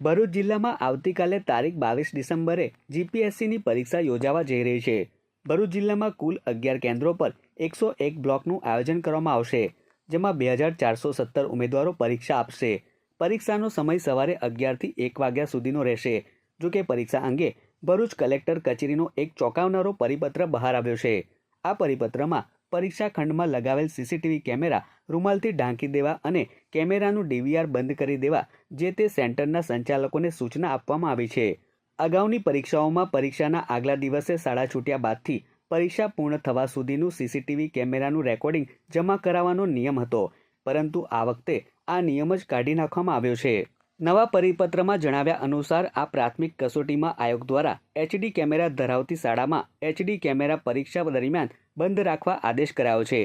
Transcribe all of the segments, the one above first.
ભરૂચ જિલ્લામાં આવતીકાલે તારીખ બાવીસ ડિસેમ્બરે જીપીએસસીની પરીક્ષા યોજાવા જઈ રહી છે. ભરૂચ જિલ્લામાં કુલ અગિયાર કેન્દ્રો પર એકસો એક બ્લોકનું આયોજન કરવામાં આવશે, જેમાં બે હજાર ચારસો સત્તર ઉમેદવારો પરીક્ષા આપશે. પરીક્ષાનો સમય સવારે અગિયારથી એક વાગ્યા સુધીનો રહેશે, જો કે પરીક્ષા અંગે ભરૂચ કલેક્ટર કચેરીનો એક ચોંકાવનારો પરિપત્ર બહાર આવ્યો છે. આ પરિપત્રમાં પરીક્ષા ખંડમાં લગાવેલ સીસીટીવી કેમેરા રૂમાલથી ઢાંકી દેવા અને કેમેરાનું ડીવીઆર બંધ કરી દેવા જે તે સેન્ટરના સંચાલકોને સૂચના આપવામાં આવી છે. અગાઉની પરીક્ષાઓમાં પરીક્ષાના આગલા દિવસે શાળા છૂટ્યા બાદથી પરીક્ષા પૂર્ણ થવા સુધીનું સીસીટીવી કેમેરાનું રેકોર્ડિંગ જમા કરાવવાનો નિયમ હતો, પરંતુ આ વખતે આ નિયમ જ કાઢી નાખવામાં આવ્યો છે. નવા પરિપત્રમાં જણાવ્યા અનુસાર, આ પ્રાથમિક કસોટીમાં આયોગ દ્વારા એચડી કેમેરા ધરાવતી શાળામાં એચડી કેમેરા પરીક્ષા દરમિયાન બંધ રાખવા આદેશ કરાયો છે.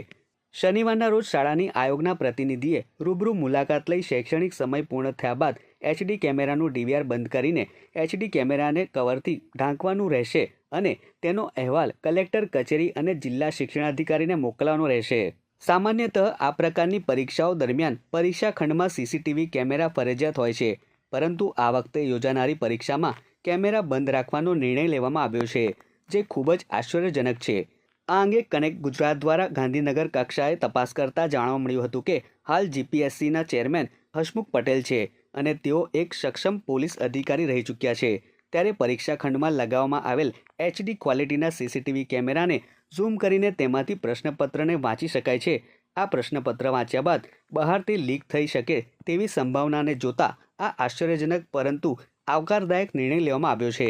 શનિવારના રોજ શાળાની આયોગના પ્રતિનિધિએ રૂબરૂ મુલાકાત લઈ શૈક્ષણિક સમય પૂર્ણ થયા બાદ એચડી કેમેરાનું ડીવીઆર બંધ કરીને એચડી કેમેરાને કવરથી ઢાંકવાનું રહેશે અને તેનો અહેવાલ કલેક્ટર, કચેરી અને જિલ્લા શિક્ષણાધિકારીને મોકલવાનો રહેશે. સામાન્યતઃ આ પ્રકારની પરીક્ષાઓ દરમિયાન પરીક્ષા ખંડમાં સીસીટીવી કેમેરા ફરજિયાત હોય છે, પરંતુ આ વખતે યોજાનારી પરીક્ષામાં કેમેરા બંધ રાખવાનો નિર્ણય લેવામાં આવ્યો છે, જે ખૂબ જ આશ્ચર્યજનક છે. આ અંગે કનેક્ટ ગુજરાત દ્વારા ગાંધીનગર કક્ષાએ તપાસ કરતા જાણવા મળ્યું હતું કે, હાલ જીપીએસસીના ચેરમેન હસમુખ પટેલ છે અને તેઓ એક સક્ષમ પોલીસ અધિકારી રહી ચૂક્યા છે. ત્યારે પરીક્ષા ખંડમાં લગાવવામાં આવેલ એચડી ક્વોલિટીના સીસીટીવી કેમેરાને ઝૂમ કરીને તેમાંથી પ્રશ્નપત્રને વાંચી શકાય છે. આ પ્રશ્નપત્ર વાંચ્યા બાદ બહારથી લીક થઈ શકે તેવી સંભાવનાને જોતા આ આશ્ચર્યજનક પરંતુ આવકારદાયક નિર્ણય લેવામાં આવ્યો છે.